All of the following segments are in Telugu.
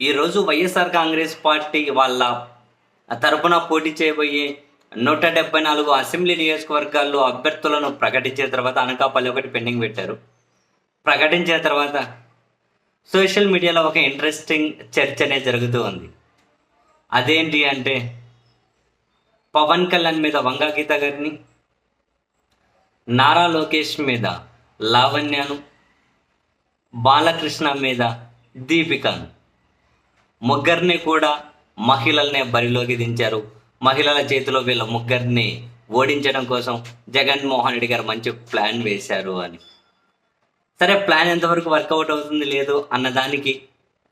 ఈరోజు వైఎస్ఆర్ కాంగ్రెస్ పార్టీ వాళ్ళ తరపున పోటీ చేయబోయే నూట డెబ్బై నాలుగు అసెంబ్లీ నియోజకవర్గాల్లో అభ్యర్థులను ప్రకటించిన తర్వాత అనకాపల్లి ఒకటి పెండింగ్ పెట్టారు. ప్రకటించిన తర్వాత సోషల్ మీడియాలో ఒక ఇంట్రెస్టింగ్ చర్చ అనేది జరుగుతూ ఉంది. అదేంటి అంటే పవన్ కళ్యాణ్ మీద వంగా గీత గారిని నారా లోకేష్ మీద లావణ్యను బాలకృష్ణ మీద దీపికను ముగ్గురిని కూడా మహిళల్నే బరిలోకి దించారు. మహిళల చేతిలో వీళ్ళ ముగ్గురిని ఓడించడం కోసం జగన్మోహన్ రెడ్డి గారు మంచి ప్లాన్ వేశారు అని. సరే ప్లాన్ ఎంతవరకు వర్కౌట్ అవుతుంది లేదు అన్నదానికి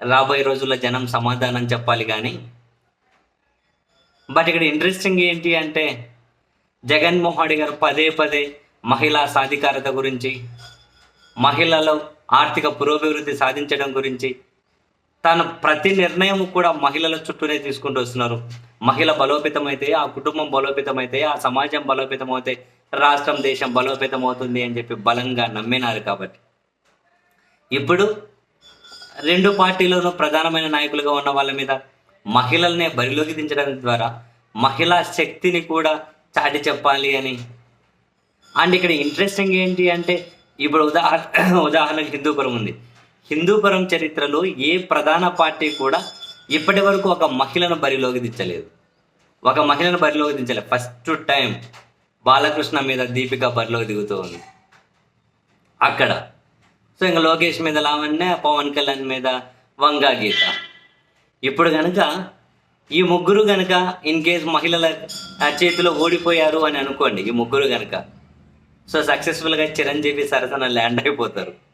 రాబోయే రోజుల్లో జనం సమాధానం చెప్పాలి కానీ. బట్ ఇక్కడ ఇంట్రెస్టింగ్ ఏంటి అంటే జగన్మోహన్ రెడ్డి గారు పదే పదే మహిళా సాధికారత గురించి మహిళలు ఆర్థిక పురోభివృద్ధి సాధించడం గురించి తన ప్రతి నిర్ణయం కూడా మహిళల చుట్టూనే తీసుకుంటూ వస్తున్నారు. మహిళ బలోపేతమైతే ఆ కుటుంబం బలోపేతమైతే ఆ సమాజం బలోపేతమవుతే రాష్ట్రం దేశం బలోపేతం అవుతుంది అని చెప్పి బలంగా నమ్మినారు కాబట్టి. ఇప్పుడు రెండు పార్టీలోనూ ప్రధానమైన నాయకులుగా ఉన్న వాళ్ళ మీద మహిళల్నే బరిలోకి దించడం ద్వారా మహిళా శక్తిని కూడా చాటి చెప్పాలి అని. అండ్ ఇక్కడ ఇంట్రెస్టింగ్ ఏంటి అంటే ఇప్పుడు ఉదాహరణ ఉదాహరణకు హిందూపురం ఉంది. హిందూపురం చరిత్రలో ఏ ప్రధాన పార్టీ కూడా ఇప్పటి వరకు ఒక మహిళను బరిలోకి దించలేదు. ఒక మహిళను బరిలోకి దించలేదు ఫస్ట్ టైం బాలకృష్ణ మీద దీపిక బరిలోకి దిగుతూ ఉంది. అక్కడ. సో ఇంకా లోకేష్ మీద లావణ్య పవన్ కళ్యాణ్ మీద వంగా గీత. ఇప్పుడు కనుక ఈ ముగ్గురు కనుక ఇన్ కేస్ మహిళల చేతిలో ఓడిపోయారు అని అనుకోండి ఈ ముగ్గురు కనుక సో సక్సెస్ఫుల్గా చిరంజీవి సరసన ల్యాండ్ అయిపోతారు.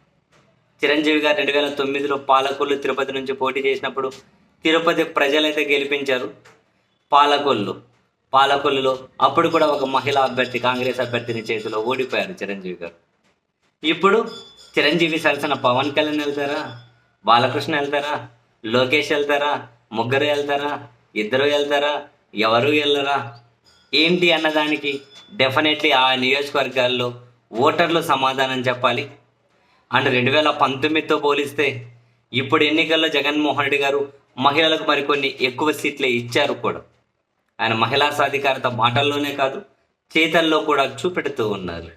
చిరంజీవి గారు రెండు వేల తొమ్మిదిలో పాలకొల్లు తిరుపతి నుంచి పోటీ చేసినప్పుడు తిరుపతి ప్రజలైతే గెలిపించారు. పాలకొల్లు పాలకొల్లులో అప్పుడు కూడా ఒక మహిళా అభ్యర్థి కాంగ్రెస్ అభ్యర్థిని చేతిలో ఓడిపోయారు చిరంజీవి గారు. ఇప్పుడు చిరంజీవి సరసన పవన్ కళ్యాణ్ వెళ్తారా? బాలకృష్ణ వెళ్తారా? లోకేష్ వెళ్తారా? ముగ్గురు వెళ్తారా? ఇద్దరు వెళ్తారా? ఎవరు వెళ్ళరా? ఏంటి అన్నదానికి డెఫినెట్లీ ఆ నియోజకవర్గాల్లో ఓటర్లు సమాధానం చెప్పాలి. అండ్ రెండు వేల పంతొమ్మిదితో పోలిస్తే ఇప్పుడు ఎన్నికల్లో జగన్మోహన్ రెడ్డి గారు మహిళలకు మరికొన్ని ఎక్కువ సీట్లే ఇచ్చారు కూడా. ఆయన మహిళా సాధికారత మాటల్లోనే కాదు చేతల్లో కూడా చూపెడుతూ ఉన్నారు.